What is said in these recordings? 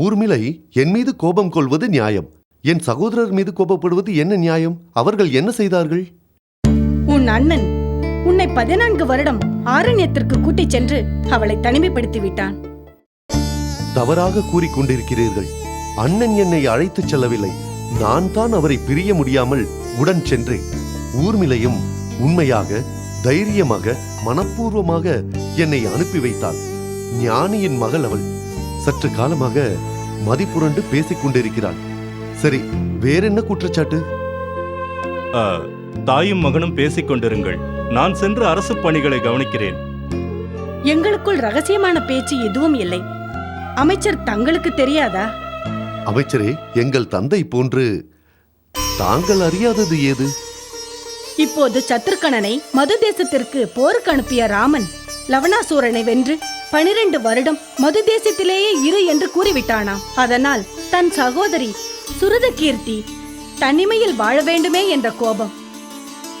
ஊர்மிளை என் மீது கோபம் கொள்வது நியாயம். என் சகோதரர் மீது கோபப்படுவது என்ன நியாயம்? அவர்கள் என்ன செய்தார்கள்? உன் அண்ணன் உன்னை பதினான்கு வருடம் ஆரண்யத்திற்கு கூட்டிச் சென்று அவளை தனிமைப்படுத்தி விட்டான். தவறாக கூறிக்கொண்டிருக்கிறீர்கள் அண்ணன் என்னை அழைத்துச் செல்லவில்லை. நான் தான் அவரை பிரிய முடியாமல் உடன் சென்றேன். ஊர்மிளையும் உண்மையாக தைரியமாக மனப்பூர்வமாக என்னை அனுப்பி வைத்தாள். ஞானியின் மகள் அவள். சற்று காலமாக மதிப்புரண்டு பேசிக் கொண்டிருக்கிறாள் சரி வேறென்ன குற்றச்சாட்டு? ஆ, தாயும் மகனும் பேசிக் கொண்டிருங்கள் நான் சென்று அரசு பணிகளை கவனிக்கிறேன். எங்களுக்குள் ரகசியமான பேச்சு எதுவும் இல்லை. அமைச்சர் தங்களுக்கு தெரியாதா? அமைச்சரே எங்கள் தந்தை போன்று தாங்கள் அறியாதது ஏது? இப்போது சத்ருக்கணனை மது தேசத்திற்கு போருக்கு அனுப்பிய ராமன் லவணாசூரனை வென்று பனிரெண்டு வருடம் மது தேசத்திலேயே இரு என்று கூறிவிட்டானாம் அதனால் தன் சகோதரி சுருதகீர்த்தி தனிமையில் வாழ வேண்டுமே என்ற கோபம்.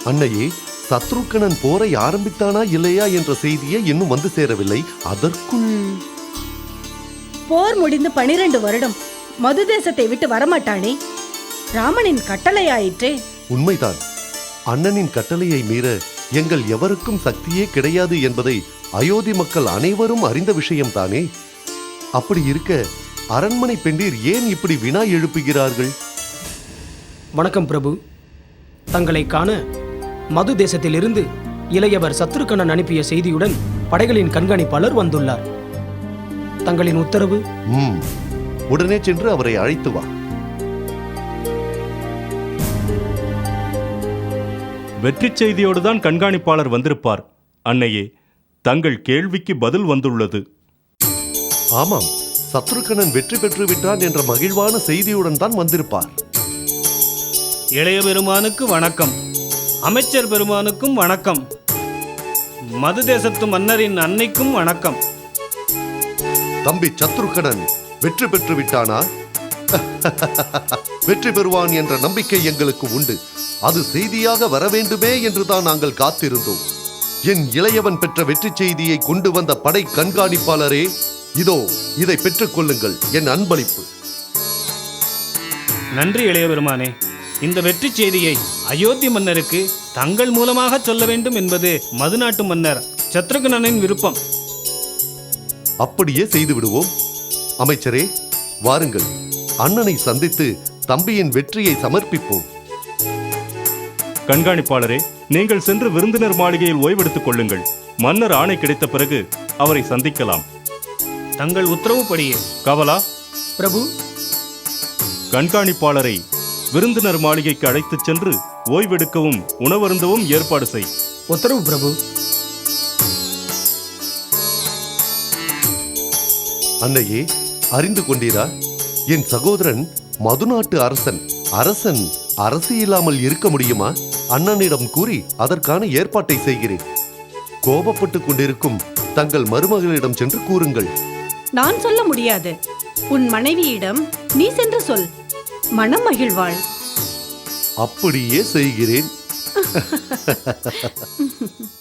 அன்னையே சத்ருக்கணன் போரை ஆரம்பித்தானா இல்லையா என்ற செய்தியே இன்னும் வந்து சேரவில்லை. அதற்குள் போர் முடிந்து பனிரெண்டு வருடம் மது தேசத்தை விட்டு வரமாட்டானே? ராமனின் கட்டளையாயிற்றே. உண்மைதான். அண்ணனின் கட்டளையை மீற எங்கள் எவருக்கும் சக்தியே கிடையாது என்பதை அயோத்தி மக்கள் அனைவரும் அறிந்த விஷயம்தானே? அப்படி இருக்க அரண்மனை பெண்டீர் ஏன் இப்படி வினா எழுப்புகிறார்கள்? வணக்கம் பிரபு. தங்களை காண மது தேசத்திலிருந்து இளையவர் சத்ருக்கண்ணன் அனுப்பிய செய்தியுடன் படைகளின் கண்காணிப்பாளர் வந்துள்ளார். தங்களின் உத்தரவு? ம். உடனே சென்று அவரை அழைத்து வா. வெற்றிச் செய்தியோடு தான் கண்காணிப்பாளர் வந்திருப்பார். அன்னையே தங்கள் கேள்விக்கு பதில் வந்துள்ளது. ஆமாம் சத்ருக்கணன் வெற்றி பெற்று விட்டான் என்ற மகிழ்வான செய்தியுடன் தான் வந்திருப்பார். இளைய பெருமானுக்கு வணக்கம். அமைச்சர் பெருமானுக்கும் வணக்கம். மது தேசத்து மன்னரின் அன்னைக்கும் வணக்கம். தம்பி சத்ருக்கணன் வெற்றி பெற்று விட்டானா? வெற்றி பெறுவான் என்ற நம்பிக்கை எங்களுக்கு உண்டு. அது செய்தியாக வர வேண்டுமே என்றுதான் நாங்கள் காத்திருந்தோம். என் இளையவன் பெற்ற வெற்றி செய்தியை கொண்டு வந்த படை கண்காணிப்பாளரே இதோ இதை பெற்றுக் கொள்ளுங்கள் என் அன்பளிப்பு. நன்றி இளைய பெருமானே. இந்த வெற்றி செய்தியை அயோத்தி மன்னருக்கு தங்கள் மூலமாக சொல்ல வேண்டும் என்பது மதுநாட்டு மன்னர் சத்ருகனனின் விருப்பம். அப்படியே செய்து விடுவோம். அமைச்சரே வாருங்கள். அண்ணனை சந்தித்து தம்பியின் வெற்றியை சமர்ப்பிப்போம். கண்காணிப்பாளரே நீங்கள் சென்று விருந்தினர் மாளிகையில் ஓய்வெடுத்துக் கொள்ளுங்கள். மன்னர் ஆணை கிடைத்த பிறகு அவரை சந்திக்கலாம். தங்கள் உத்தரவுப்படியே. கவலா? பிரபு? கண்காணிப்பாளரை விருந்தினர் மாளிகைக்கு அழைத்துச் சென்று ஓய்வெடுக்கவும் உணவருந்தவும் ஏற்பாடு செய். உத்தரவு பிரபு. அன்னையே அறிந்து கொண்டீரா? என் சகோதரன் மதுநாட்டு அரசன் அரசன். அரசு இல்லாமல் இருக்க முடியுமா? அண்ணனிடம் கூறி அதற்கான ஏற்பாட்டை செய்கிறேன். கோபப்பட்டுக் கொண்டிருக்கும் தங்கள் மருமகளிடம் சென்று கூறுங்கள். நான் சொல்ல முடியாது. உன் மனைவியிடம் நீ சென்று சொல். மனம் மகிழ்வாள். அப்படியே செய்கிறேன்.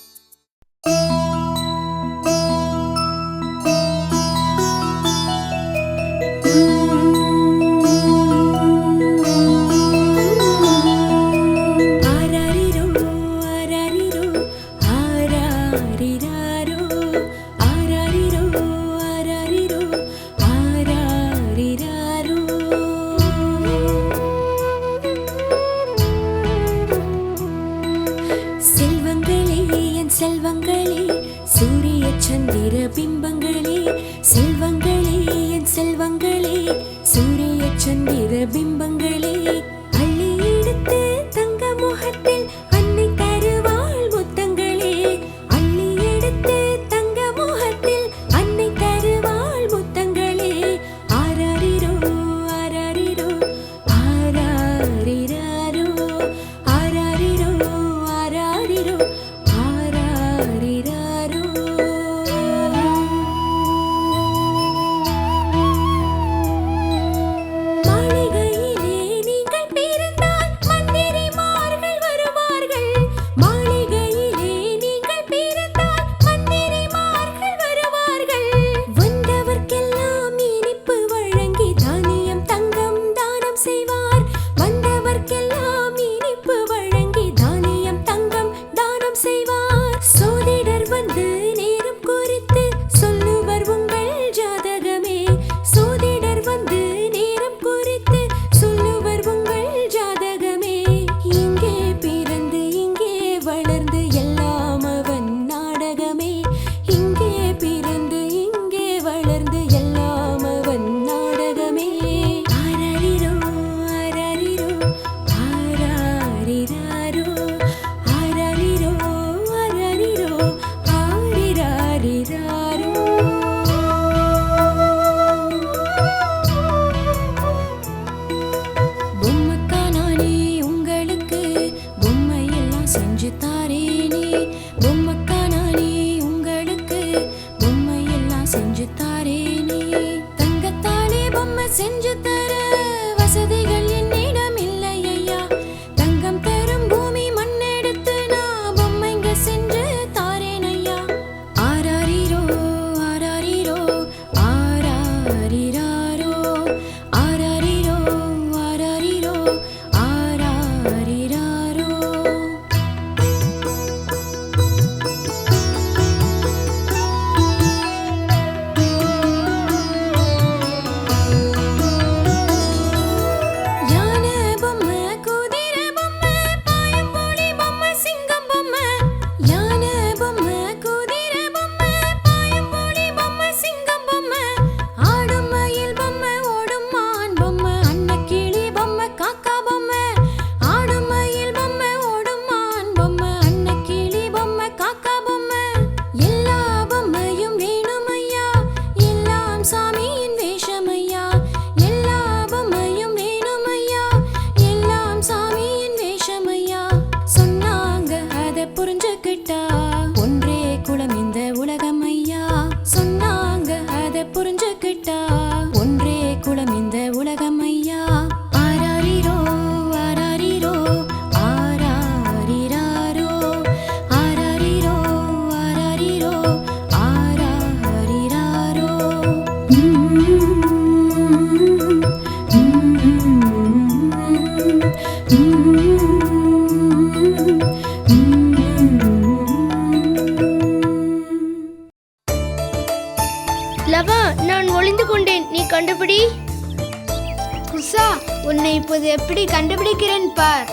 எப்படி கண்டுபிடிக்கிறேன் பார்.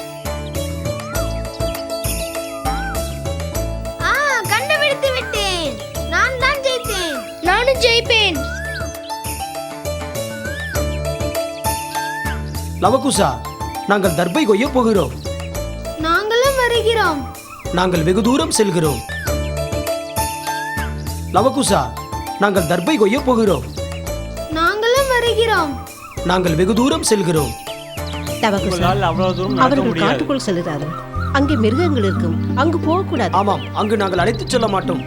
ஆ கண்டுபிடித்து விட்டேன். நான் தான் ஜெயித்தேன். நானும் ஜெயிப்பேன். லவகுசா நாங்கள் தர்பை கொய்ய போகிறோம். நாங்களும் வருகிறோம். நாங்கள் வெகு தூரம் செல்கிறோம். லவகுசா நாங்கள் தர்பை கொய்ய போகிறோம். நாங்களும் வருகிறோம். நாங்கள் வெகு தூரம் செல்கிறோம். அவர்கள் காட்டுக்குள் செல்கிறார்கள் அங்கே மிருகங்கள் இருக்கும். அங்கு போகக்கூடாது. ஆமாம் அங்கு நாங்கள் அழைத்துச் செல்ல மாட்டோம்.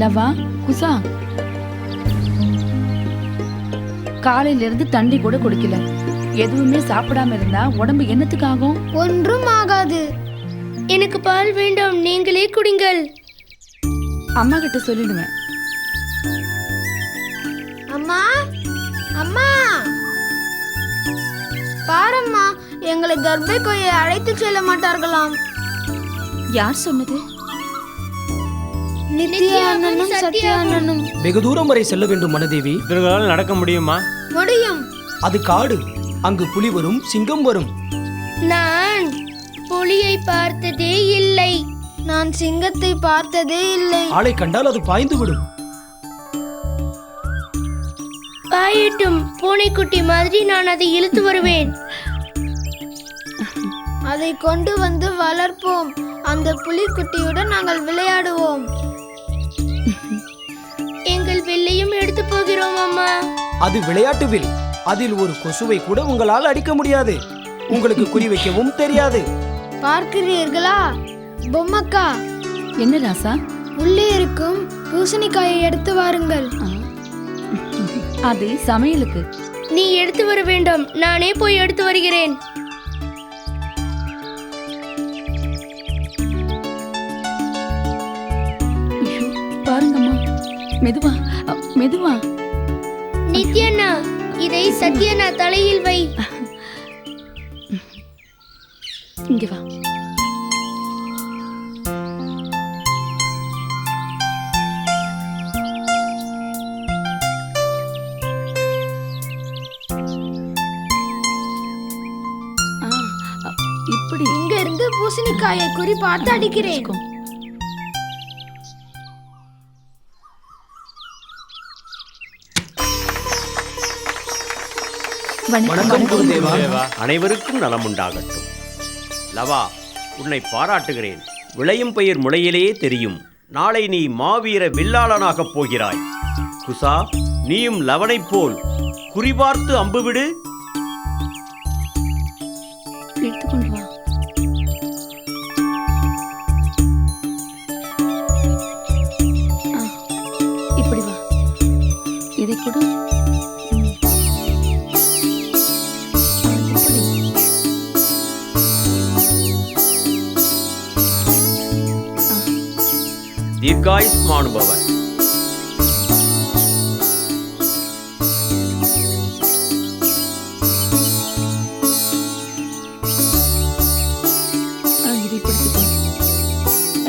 லவா குசா. காலையில இருந்து தண்ணி கூட குடிக்கல. எதுவுமே சாப்பிடாம இருந்தா உடம்பு என்னத்துக்கு ஆகும் ஒன்றும் ஆகாது. எனக்கு பால் வேண்டாம் நீங்களே குடிங்கள். அம்மா கிட்ட சொல்லிடுவேன். அம்மா பாரம்மா எங்களை கர்ப்பை கொய்யை அழைத்து செல்ல மாட்டார்களாம். யார் சொன்னது? நித்யா அண்ணனும் சத்யா அண்ணனும் வெகு தூரம் வரை செல்ல வேண்டும் மனதேவி. இவர்களால் நடக்க முடியுமா? முடியும். அது காடு. அங்கு புலி வரும் சிங்கம் வரும். நான் புலியை பார்த்ததே இல்லை. நான் சிங்கத்தை பார்த்ததே இல்லை. ஆளை கண்டால் அது பாய்ந்து விடும். பாயட்டும் பூனைக்குட்டி மாதிரி நான் அதை இழுத்து வருவேன். அதை கொண்டு வந்து வளர்ப்போம். அந்த புலிக்குட்டியுடன் நாங்கள் விளையாடுவோம். எங்கள் வெள்ளையும் எடுத்து போகிறோம் அம்மா. அது விளையாட்டு வில். அதில் ஒரு கொசுவை கூட உங்களால் அடிக்க முடியாது. உங்களுக்கு குறி வைக்கவும் தெரியாது. பார்க்கிறீர்களா? பொம்மக்கா. என்ன ராசா? உள்ளே இருக்கும் பூசணிக்காயை எடுத்து வாருங்கள். அது சமையலுக்கு. நீ எடுத்து வர வேண்டாம். நானே போய் எடுத்து வருகிறேன். பாருங்கம்மா. மெதுவா மெதுவா. நித்யண்ணா இதை சத்யண்ணா தலையில் வை. இங்க வா. பூசணிக்காயை குறி பார்த்து அடிக்கிறேன். வணக்கம் வணக்கம் குருதேவா. அனைவருக்கும் நலம் உண்டாகட்டும் லவா உன்னை பாராட்டுகிறேன். விளையும் பயிர் முளையிலேயே தெரியும். நாளை நீ மாவீர வில்லாளனாகப் போகிறாய். குசா நீயும் லவனைப் போல் குறிபார்த்து அம்பு விடு எடுத்துக்கொண்டு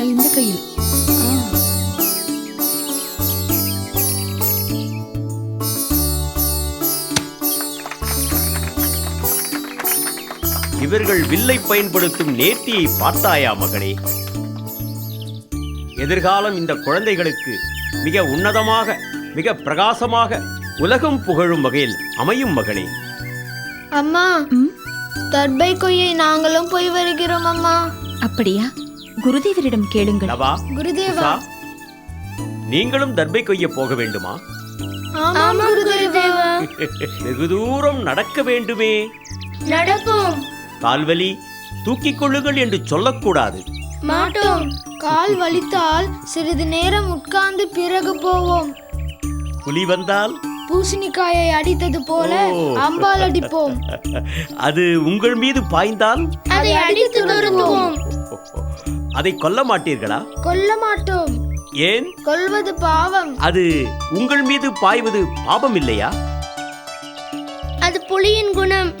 இந்த கையில். ஆ. இவர்கள் வில்லை பயன்படுத்தும் நேர்த்தியை பார்த்தாயா மகளே எதிர்காலம் இந்த குழந்தைகளுக்கு மிக உன்னதமாக மிக பிரகாசமாக உலகம் புகழும் வகையில் அமையும் மகளே அம்மா? தர்பை கொய்யை நாங்களும் போய் வருகிறோம் அம்மா. அப்படியா? குருதேவரிடம் கேளுங்கள். லவா குருதேவா. உஷா, நீங்களும் தர்பை கொய்ய போக வேண்டுமா? ஆமாம் குருதேவா. வெகு தூரம் நடக்க வேண்டுமே. நடப்போம். கால்வலி தூக்கிக் கொள்ளுங்கள் என்று சொல்லக்கூடாது. மாட்டோம். கால் வலித்தால் சிறிது நேரம் உட்கார்ந்து பிறகு போவோம். புலி வந்தால்? பூசணிக்காயை அடித்தது போல. அம்பால் அடிப்போம். அது உங்கள் மீது பாய்ந்தால்? அதை அடித்து நிறுத்துவோம் அதை கொல்ல மாட்டீர்களா? கொல்ல மாட்டோம். ஏன்? கொல்வது பாவம். அது உங்கள் மீது பாய்வது பாபம் இல்லையா அது புலியின் குணம்.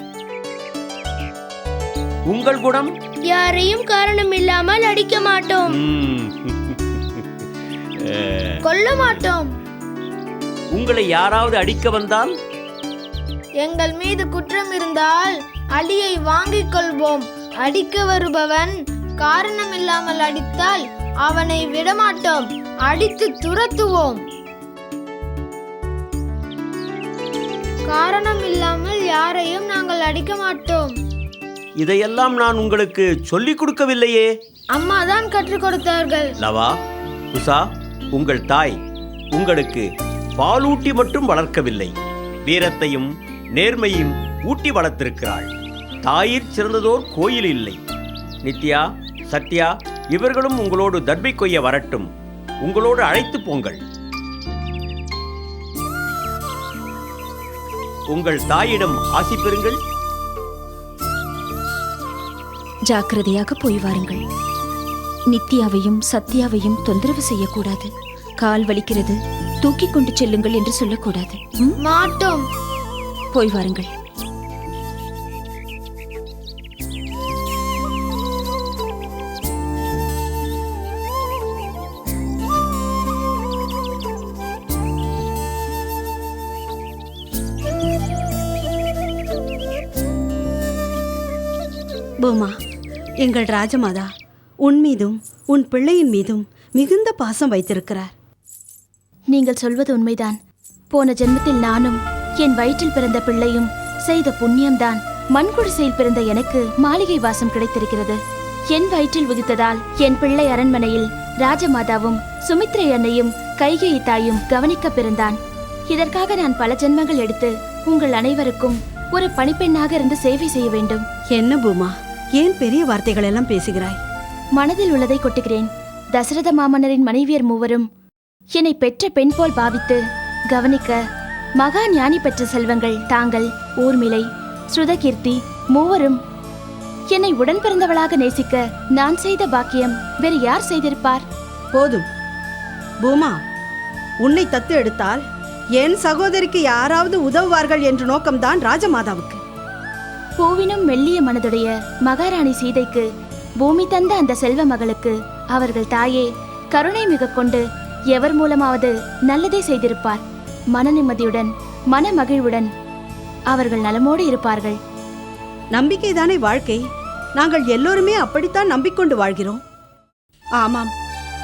உங்கள் குணம்? யாரையும் காரணம் இல்லாமல் அடிக்க மாட்டோம். கொல்ல மாட்டோம். உங்களை யாராவது அடிக்க வந்தால்? எங்கள் மீது குற்றம் இருந்தால் அடியை வாங்கிக் கொள்வோம். அடிக்க வருபவன் காரணம் இல்லாமல் அடித்தால் அவனை விடமாட்டோம். அடித்து துரத்துவோம். காரணம் இல்லாமல் யாரையும் நாங்கள் அடிக்க மாட்டோம். இதையெல்லாம் நான் உங்களுக்கு சொல்லிக் கொடுக்கவில்லையே. அம்மா தான் கற்றுக் கொடுத்தார்கள். லவா குசா உங்கள் தாய் உங்களுக்கு பாலூட்டி மட்டும் வளர்க்கவில்லை. வீரத்தையும் நேர்மையும் ஊட்டி வளர்த்திருக்கிறாள். தாயிற் சிறந்ததோர் கோயில் இல்லை. நித்யா சத்யா இவர்களும் உங்களோடு தர்பை கொய்ய வரட்டும். உங்களோடு அழைத்து போங்கள். உங்கள் தாயிடம் ஆசி பெறுங்கள். ஜாக்கிரதையாக போய் வாருங்கள். நித்யாவையும் சத்யாவையும் தொந்தரவு செய்யக்கூடாது. கால் வலிக்கிறது தூக்கிக் கொண்டு செல்லுங்கள் என்று சொல்லக்கூடாது. ம்? மாட்டோம். போய் வாருங்கள். பூமா எங்கள் ராஜமாதா உன் மீதும் உன் பிள்ளையின் மீதும் மிகுந்த பாசம் வைத்திருக்கிறார். நீங்கள் சொல்வது உண்மைதான். போன ஜென்மத்தில் நானும் என் வயிற்றில் பிறந்த பிள்ளையும் செய்த புண்ணியம்தான். மண்குடிசையில் பிறந்த எனக்கு மாளிகை வாசம் கிடைத்திருக்கிறது. என் வயிற்றில் உதித்ததால் என் பிள்ளை அரண்மனையில் ராஜமாதாவும் சுமித்ரை அன்னையும் கைகேயி தாயும் கவனிக்க பிறந்தான். இதற்காக நான் பல ஜென்மங்கள் எடுத்து உங்கள் அனைவருக்கும் ஒரு பணிப்பெண்ணாக இருந்து சேவை செய்ய வேண்டும். என்ன பூமா? ஏன் பெரிய வார்த்தைகள் எல்லாம் பேசுகிறாய்? மனதில் உள்ளதை கொட்டுகிறேன். தசரத மாமன்னரின் மனைவியர் மூவரும் என்னை பெற்ற பெண் போல் பாவித்து கவனிக்க மகா ஞானி பெற்ற செல்வங்கள் தாங்கள் ஊர்மிளை ஸ்ருதகீர்த்தி மூவரும் என்னை உடன் பிறந்தவளாக நேசிக்க நான் செய்த பாக்கியம் வேறு யார் செய்திருப்பார்? போதும். பூமா உன்னை தத்து எடுத்தால் என் சகோதரிக்கு யாராவது உதவுவார்கள் என்ற நோக்கம்தான் ராஜமாதாவுக்கு. பூவினும் மெல்லிய மனதுடைய மகாராணி சீதைக்கு பூமி தந்த அந்த செல்வ மகளுக்கு அவர்கள் தாயே கருணை மிக கொண்டு எவர் மூலமாவது நல்லதே செய்திருப்பார். மன நிம்மதியுடன் மன மகிழ்வுடன் அவர்கள் நலமோடு இருப்பார்கள். நம்பிக்கைதானே வாழ்க்கை? நாங்கள் எல்லோருமே அப்படித்தான் நம்பிக்கொண்டு வாழ்கிறோம். ஆமாம்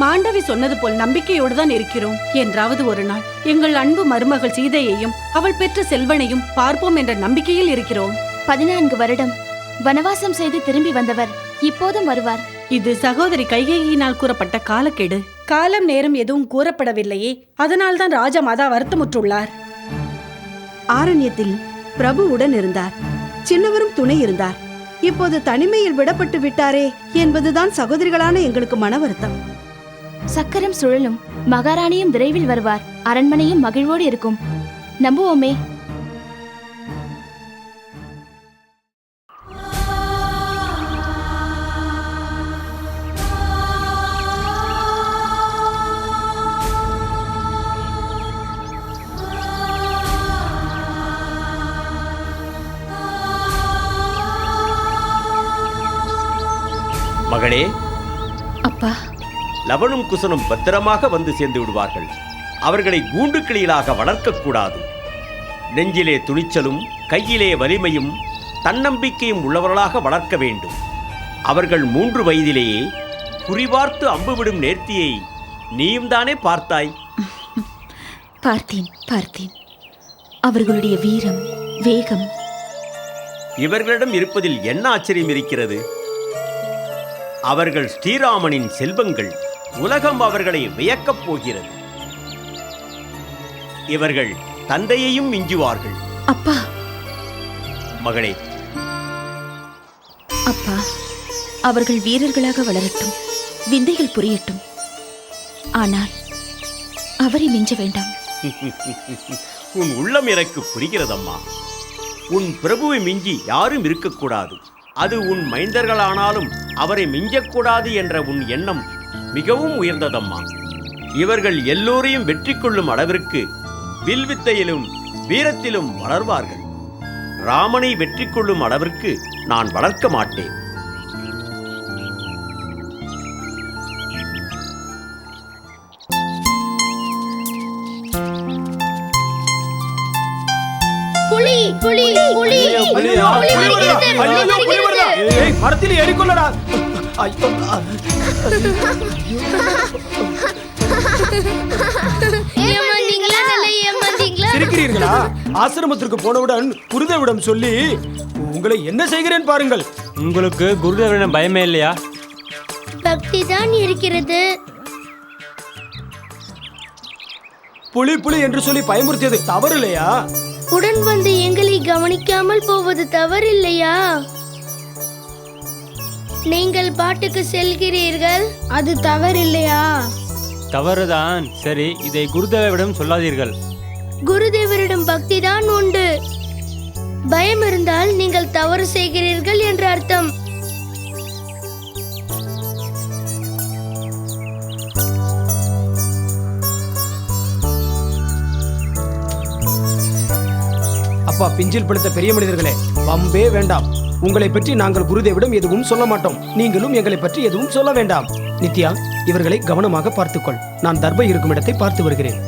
மாண்டவி சொன்னது போல் நம்பிக்கையோடு தான் இருக்கிறோம். என்றாவது ஒரு நாள் எங்கள் அன்பு மருமகள் சீதையையும் அவள் பெற்ற செல்வனையும் பார்ப்போம் என்ற நம்பிக்கையில் இருக்கிறோம். பதினான்கு வருடம். வனவாசம் செய்து திரும்பி வந்தவர் இப்போதும் வருவார். இது சகோதரி கைகேயினால் கூறப்பட்ட காலக்கெடு. காலம் நேரம் எதுவும் கூறப்படவில்லையே. அதனால்தான் ராஜமாதா வருத்தமுற்றுள்ளார். ஆரண்யத்தில் பிரபு உடன் இருந்தார். சின்னவரும் துணை இருந்தார். இப்போது தனிமையில் விடப்பட்டு விட்டாரே என்பதுதான் சகோதரிகளான எங்களுக்கு மன வருத்தம். சக்கரம் சுழலும் மகாராணியும் விரைவில் வருவார். அரண்மனையும் மகிழ்வோடு இருக்கும். நம்புவோமே மகளே அப்பா. லவனும் குசனும் பத்திரமாக வந்து சேர்ந்து விடுவார்கள். அவர்களை கூண்டு கிளிகளாக வளர்க்கக்கூடாது. நெஞ்சிலே துணிச்சலும் கையிலே வலிமையும் தன்னம்பிக்கையும் உள்ளவர்களாக வளர்க்க வேண்டும். அவர்கள் மூன்று வயதிலேயே குறிபார்த்து அம்பு விடும் நேர்த்தியை நீயும் தானே பார்த்தாய்? பார்த்தேன் பார்த்தேன். அவர்களுடைய வீரம் வேகம். இவர்களிடம் இருப்பதில் என்ன ஆச்சரியம் இருக்கிறது? அவர்கள் ஸ்ரீராமனின் செல்வங்கள் உலகம் அவர்களை வியக்கப் போகிறது. இவர்கள் தந்தையையும் மிஞ்சுவார்கள். அப்பா. மகளே. அப்பா அவர்கள் வீரர்களாக வளரட்டும் விந்தைகள் புரியட்டும். ஆனால் அவரை மிஞ்ச வேண்டாம். உன் உள்ளம் எனக்கு புரிகிறதம்மா. உன் பிரபுவை மிஞ்சி யாரும் இருக்கக்கூடாது. அது உன் மைந்தர்களானாலும் அவரை மிஞ்சக்கூடாது என்ற உன் எண்ணம் மிகவும் உயர்ந்ததம்மா இவர்கள் எல்லோரையும் வெற்றி கொள்ளும் அளவிற்கு வில்வித்தையிலும் வீரத்திலும் வளர்வார்கள் ராமனை வெற்றி கொள்ளும் அளவிற்கு நான் வளர்க்க மாட்டேன் புலி புலி புலி புலி வருகிறது புலி வருகிறது ஏய், மரத்தில் ஏறிக்கொள்ளடா. ஐயோ, ஆ. ஏமாந்தீங்களா? நல்லா ஏமாந்தீங்களா? சிரிக்கிறீர்களா? ஆசிரமத்திற்கு போனவுடன் குருதேவிடம் சொல்லி உங்களை என்ன செய்கிறேன் பாருங்கள். உங்களுக்கு குருதேவரிடம் பயமே இல்லையா? பக்தி தான் இருக்கிறது. புலி புலி என்று சொல்லி பயமுறுத்தியது தவறு இல்லையா உடன் வந்து எங்களை கவனிக்காமல் போவது தவறில்லையா? நீங்கள் பாட்டுக்கு செல்கிறீர்கள்? அது தவறில்லையா? தவறுதான். சரி இதை குருதேவரிடம் சொல்லாதீர்கள். குருதேவரிடம் பக்தி தான் உண்டு. பயம் இருந்தால் நீங்கள் தவறு செய்கிறீர்கள் என்று அர்த்தம். அப்பா பிஞ்சில் படுத்த பெரிய மனிதர்களே வம்பே வேண்டாம். உங்களை பற்றி நாங்கள் குருதேவிடம் எதுவும் சொல்ல மாட்டோம். நீங்களும் எங்களை பற்றி எதுவும் சொல்ல வேண்டாம். நித்யா இவர்களை கவனமாக பார்த்துக்கொள். நான் தர்பை இருக்கும் இடத்தை பார்த்து வருகிறேன்.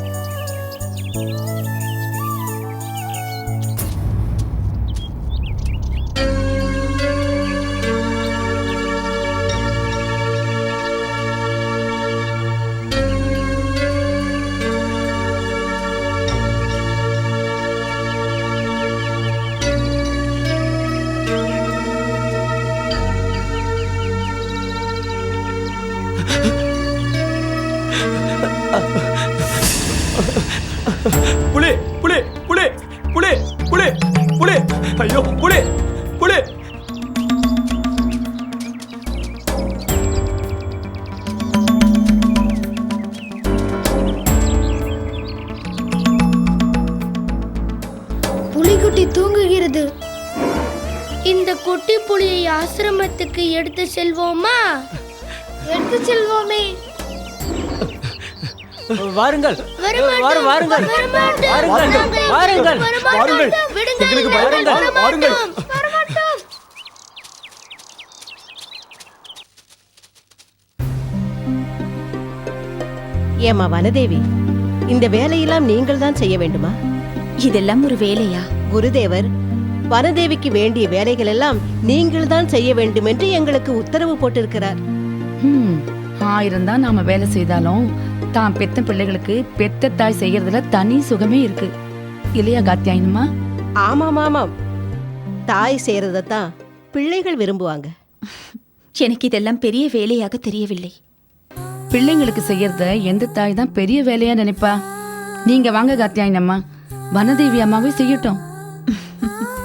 குட்டி புலியை ஆசிரமத்துக்கு எடுத்து செல்வோமா? எடுத்து செல்வோமே. வாருங்கள். வாரு- எங்களுக்கு. ஏமா வனதேவி இந்த வேலையெல்லாம் நீங்கள் தான் செய்ய வேண்டுமா? இதெல்லாம் ஒரு வேலையா? குருதேவர் வனதேவிக்கு வேண்டிய வேலைகள் எல்லாம் நீங்கள் தான் செய்ய வேண்டும் என்று எங்களுக்கு உத்தரவு போட்டிருக்கிறார். ஹம், ஆயிரம் தான் நாம வேலை செய்தாலும் தான் பெத்த பிள்ளைகளுக்கு பெத்த தாய் செய்யறதுல தனி சுகமே இருக்கு. இல்லையா காத்தியாயினுமா ஆமாம் ஆமாம் தாய் செய்யறதைத்தான் பிள்ளைகள் விரும்புவாங்க. எனக்கு இதெல்லாம் பெரிய வேலையாக தெரியவில்லை. பிள்ளைங்களுக்கு செய்யறத எந்த தாய் தான் பெரிய வேலையா நினைப்பா? நீங்க வாங்க காத்தியாயினம்மா வனதேவி அம்மாவே செய்யட்டும்.